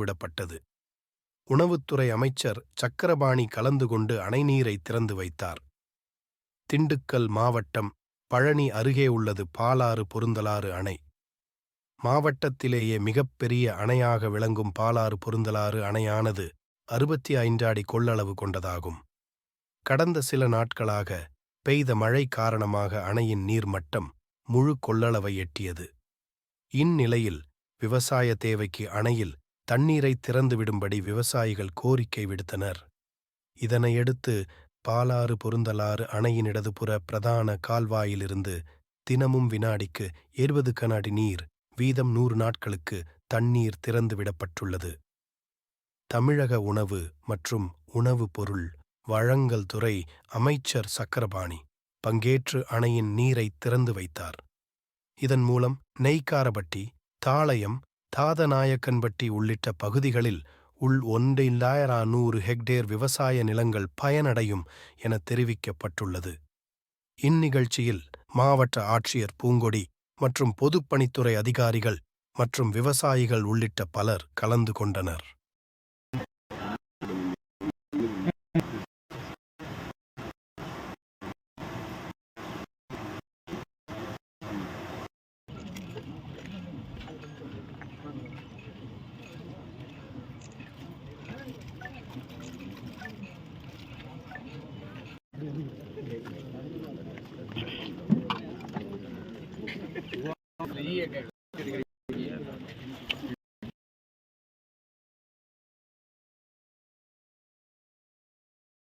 விடப்பட்டது. உணவுத்துறை அமைச்சர் சக்கரபாணி கலந்து கொண்டு அணைநீரை திறந்து வைத்தார். திண்டுக்கல் மாவட்டம் பழனி அருகே உள்ளது பாலாறு பொருந்தலாறு அணை. மாவட்டத்திலேயே மிகப்பெரிய அணையாக விளங்கும் பாலாறு பொருந்தலாறு அணையானது அறுபத்தி ஐந்து அடி கொள்ளளவு கொண்டதாகும். கடந்த சில நாட்களாக பெய்த மழை காரணமாக அணையின் நீர்மட்டம் முழு கொள்ளளவை எட்டியது. இந்நிலையில் விவசாய தேவைக்கு அணையில் தண்ணீரை திறந்துவிடும்படி விவசாயிகள் கோரிக்கை விடுத்தனர். இதனையடுத்து பாலாறு பொருந்தலாறு அணையின் இடதுபுற பிரதான கால்வாயிலிருந்து தினமும் வினாடிக்கு இருபது கனாடி நீர் வீதம் நூறு நாட்களுக்கு தண்ணீர் திறந்துவிடப்பட்டுள்ளது. தமிழக உணவு மற்றும் உணவுப் பொருள் வழங்கல் துறை அமைச்சர் சக்கரபாணி பங்கேற்று அணையின் நீரை திறந்து வைத்தார். இதன் மூலம் நெய்க்காரபட்டி தாளயம் தாதநாயக்கன்பட்டி உள்ளிட்ட பகுதிகளில் உள் ஒன்றில்லாயிரா நூறு ஹெக்டேர் விவசாய நிலங்கள் பயனடையும் என தெரிவிக்கப்பட்டுள்ளது. இந்நிகழ்ச்சியில் மாவட்ட ஆட்சியர் பூங்கொடி மற்றும் பொதுப்பணித்துறை அதிகாரிகள் மற்றும் விவசாயிகள் உள்ளிட்ட பலர் கலந்து கொண்டனர். created